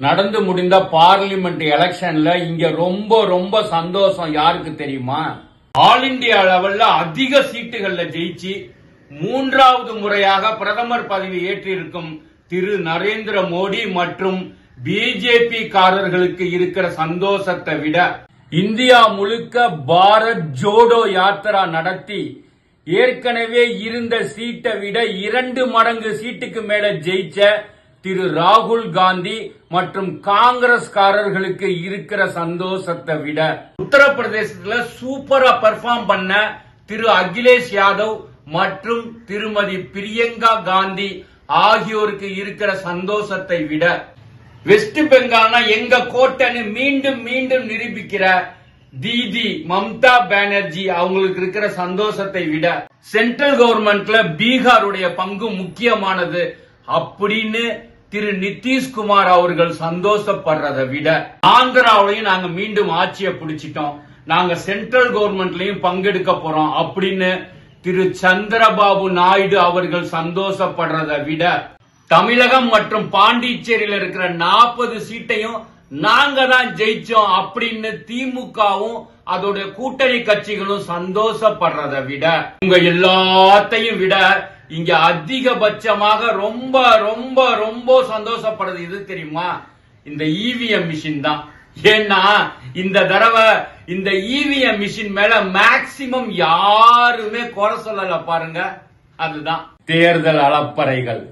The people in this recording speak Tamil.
நடந்து முடிந்த பார்லிமெண்ட் எலெக்ஷன்ல இங்க ரொம்ப ரொம்ப சந்தோஷம் யாருக்கு தெரியுமா? ஆல் இந்தியா லெவல்ல அதிக சீட்டுகள்ல ஜெயிச்சு மூன்றாவது முறையாக பிரதமர் பதவி ஏற்றிருக்கும் திரு நரேந்திர மோடி மற்றும் பிஜேபி காரர்களுக்கு இருக்கிற சந்தோஷத்தை விட இந்தியா முழுக்க பாரத் ஜோடோ யாத்திரா நடத்தி ஏற்கனவே இருந்த சீட்டை விட இரண்டு மடங்கு சீட்டுக்கு மேல ஜெயிச்ச திரு ராகுல் காந்தி மற்றும் காங்கிரஸ்காரர்களுக்கு இருக்கிற சந்தோஷத்தை விட உத்தரப்பிரதேசத்துல சூப்பரா பெர்ஃபார்ம் பண்ண திரு அகிலேஷ் யாதவ் மற்றும் திருமதி பிரியங்கா காந்தி ஆகியோருக்கு இருக்கிற சந்தோஷத்தை விட வெஸ்ட் பெங்கால்னா எங்க கோட்டைன்னு மீண்டும் மீண்டும் நிரூபிக்கிற தீதி மம்தா பானர்ஜி அவங்களுக்கு இருக்கிற சந்தோஷத்தை விட சென்ட்ரல் கவர்மெண்ட்ல பீகாருடைய பங்கு முக்கியமானது. அப்படின்னு திரு நிதிஷ்குமார் அவர்கள் சந்தோஷப்படுறதை விட ஆந்திராவிலையும் நாங்க மீண்டும் ஆட்சியை பிடிச்சிட்டோம். நாங்க சென்ட்ரல் கவர்மெண்ட்லயும் பங்கெடுக்க போறோம் அப்படின்னு திரு சந்திரபாபு நாயுடு அவர்கள் சந்தோஷப்படுறதை விட தமிழகம் மற்றும் பாண்டிச்சேரியில் இருக்கிற நாற்பது சீட்டையும் நாங்க தான் ஜெயிச்சோம் அப்படின்னு திமுகவும் அதோட கூட்டணி கட்சிகளும் சந்தோஷப்படுறதை விட உங்க எல்லாத்தையும் விட இங்க அதிகபட்சமாக ரொம்ப ரொம்ப ரொம்ப சந்தோஷப்படுறது எது தெரியுமா? இந்த இவிஎம் மிஷின் தான். ஏன்னா இந்த தடவை இந்த இவிஎம் மிஷின் மேல மேக்சிமம் யாருமே குறை சொல்லல பாருங்க. அதுதான் தேர்தல் அலப்பறைகள்